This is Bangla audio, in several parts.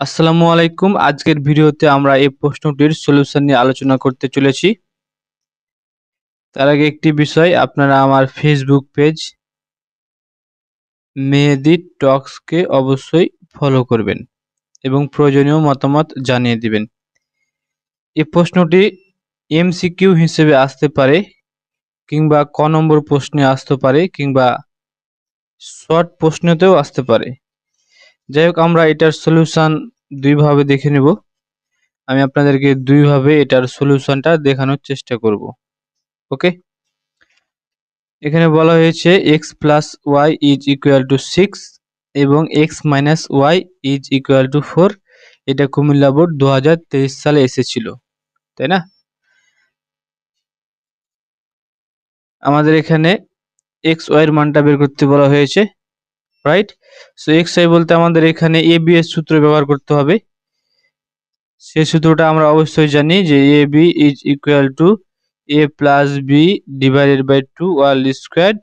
আসসালামু আলাইকুম। আজকের ভিডিওতে আমরা এই প্রশ্নটির সলিউশন নিয়ে আলোচনা করতে চলেছি। তার আগে একটি বিষয়, আপনারা আমার ফেসবুক পেজ মেহেদি টক্সকে অবশ্যই ফলো করবেন এবং প্রয়োজনীয় মতামত জানিয়ে দিবেন। এই প্রশ্নটি এমসিকিউ হিসেবে আসতে পারে কিংবা ক নম্বর প্রশ্নে আসতে পারে কিংবা শর্ট প্রশ্নতেও আসতে পারে। যাই হোক আমরা এটার সলিউশন দুইভাবে দেখে নেব। আমি আপনাদেরকে দুইভাবে এটার সলিউশনটা দেখানোর চেষ্টা করব। ওকে এখানে বলা হয়েছে X plus Y is equal to six এবং X minus Y is equal to four এটা কুমিল্লা বোর্ড দু হাজার তেইশ সালে এসেছিল, তাই না? আমাদের এখানে এক্স ওয়াইয়ের মানটা বের করতে বলা হয়েছে। রাইট সো এক্স ওয়াই বলতে আমাদের এখানে এ বি এর সূত্র ব্যবহার করতে হবে। সেই সূত্রটা আমরা অবশ্যই জানি যে A B is equal to A plus B divided by two whole square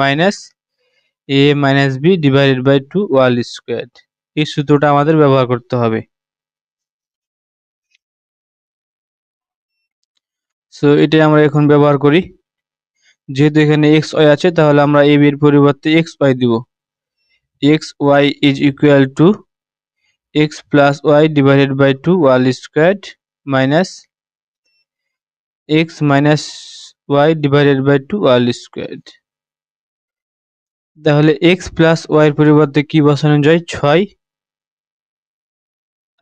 minus A minus B divided by two whole square এই সূত্রটা আমাদের ব্যবহার করতে হবে। সো এটাই আমরা এখন ব্যবহার করি। যেহেতু এখানে এক্স ওয়াই আছে, তাহলে আমরা এ বির পরিবর্তে এক্স ওয়াই দিব। Y is equal to X plus Y divided by two whole square minus X minus Y divided by two whole square তাহলে এক্স প্লাস ওয়াইয়ের পরিবর্তে কি বসানো যায়? ছয়।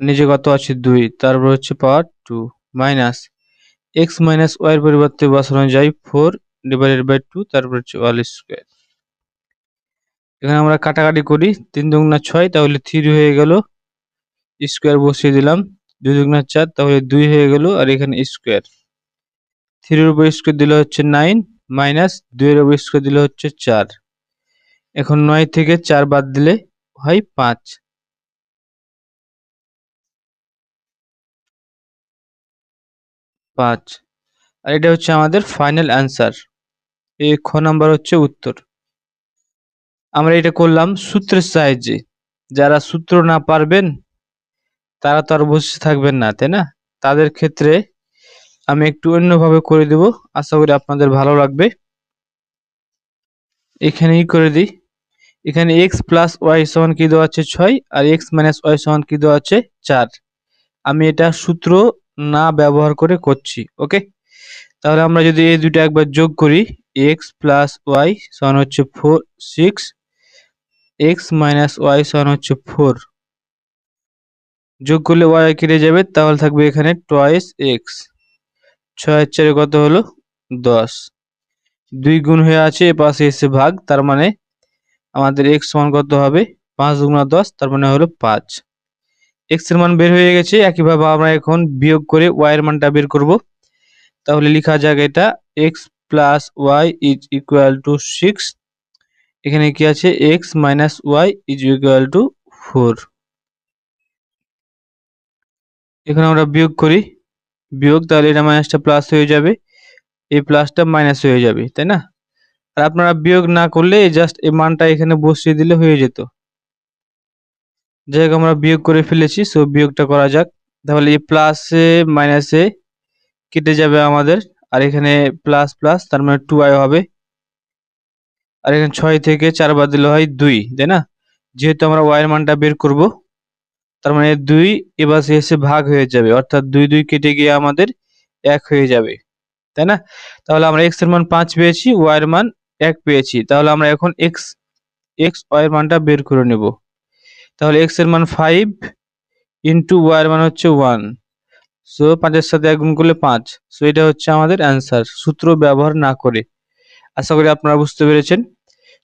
নিচে কত আছে? দুই। তারপর হচ্ছে power two minus X minus ওয়াইয়ের পরিবর্তে বসানো যায় ফোর ডিভাইডেড বাই টু তারপর হচ্ছে ওয়াল স্কোয়ার এখানে আমরা কাটাকাটি করি। তিন দুগুণা ছয়, তাহলে থ্রি হয়ে গেল। স্কোয়ার বসিয়ে দিলাম। দুই দুগুণা চার, তাহলে দুই হয়ে গেল, আর এখানে স্কোয়ার। থ্রির উপর স্কোয়ার দিলে হচ্ছে নাইন, মাইনাস দুইয়ের উপর স্কোয়ার দিলে হচ্ছে চার। এখন নয় থেকে চার বাদ দিলে হয় পাঁচ। পাঁচ। আর এটা হচ্ছে আমাদের ফাইনাল অ্যান্সার এই খ নাম্বার হচ্ছে উত্তর। আমরা এটা করলাম সূত্রের সাহায্যে। যারা সূত্র না পারবেন, তারা তো আর বসে থাকবেন না, তাই না? তাদের ক্ষেত্রে আমি একটু অন্যভাবে করে দেব। আশা করি আপনাদের ভালো লাগবে। এখানেই করে দিই। এখানে এক্স প্লাস ওয়াই সমান কি দেওয়া আছে ছয়, আর এক্স মাইনাস ওয়াই সমান কি দেওয়া আছে চার। আমি এটা সূত্র না ব্যবহার করে করছি ওকে তাহলে আমরা যদি এই দুটো একবার যোগ করি এক্স প্লাস ওয়াই সমান হচ্ছে four six X minus Y সমান হচ্ছে ফোর যোগ করলে ওয়াই কেটে যাবে, তাহলে থাকবে এখানে টয়েস এক্স ছয় চারে কত হলো? দশ। দুই গুণ হয়ে আছে, এ পাশে এসে ভাগ, তার মানে আমাদের এক্স সমান কত হবে? পাঁচ গুণা দশ, তার মানে হলো পাঁচ। এক্সের মান বের হয়ে গেছে, একইভাবে আমরা এখন বিয়োগ করে ওয়াই এর মানটা বের করব। তাহলে লেখা যাক এটা X plus Y is equal to six এখানে কি আছে? X minus Y is equal to four এখানে আমরা বিয়োগ করি। বিয়োগ তাহলে এটা মাইনাসটা প্লাস হয়ে যাবে। এই প্লাসটা মাইনাস হয়ে যাবে, তাই না? আর আপনারা বিয়োগ না করলে জাস্ট এই মানটা এখানে বসিয়ে দিলে হয়ে যেত। যাই হোক, আমরা বিয়োগ করে ফেলেছি সো বিয়োগটা করা যাক। তাহলে এই প্লাসে মাইনাসে কেটে যাবে আমাদের। আর এখানে প্লাস প্লাস তার মানে টু আই হবে। আর এখানে ছয় থেকে চার বাদ দিলে হয় দুই, তাই না? যেহেতু আমরা ওয়াইয়ের মানটা বের করব, তার মানে দুই এবার এসে ভাগ হয়ে যাবে, অর্থাৎ দুই দুই কেটে গিয়ে আমাদের এক হয়ে যাবে, তাই না? তাহলে আমরা এক্সের মান পাঁচ পেয়েছি ওয়াইয়ের মান এক পেয়েছি, তাহলে আমরা এখন এক্স এক্স ওয়াইয়ের মানটা বের করে নেব। তাহলে এক্সের মান ফাইভ ইন্টু ওয়াইয়ের মান হচ্ছে ওয়ান সো পাঁচের সাথে এক গুণ করলে পাঁচ সো এটা হচ্ছে আমাদের অ্যান্সার সূত্র ব্যবহার না করে। আশা করি আপনারা বুঝতে পেরেছেন।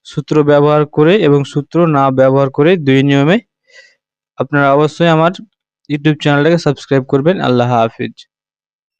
সূত্র ব্যবহার করে এবং সূত্র না ব্যবহার করে দুই নিয়মে আপনারা অবশ্যই আমার ইউটিউব চ্যানেলটাকে সাবস্ক্রাইব করবেন। আল্লাহ হাফিজ।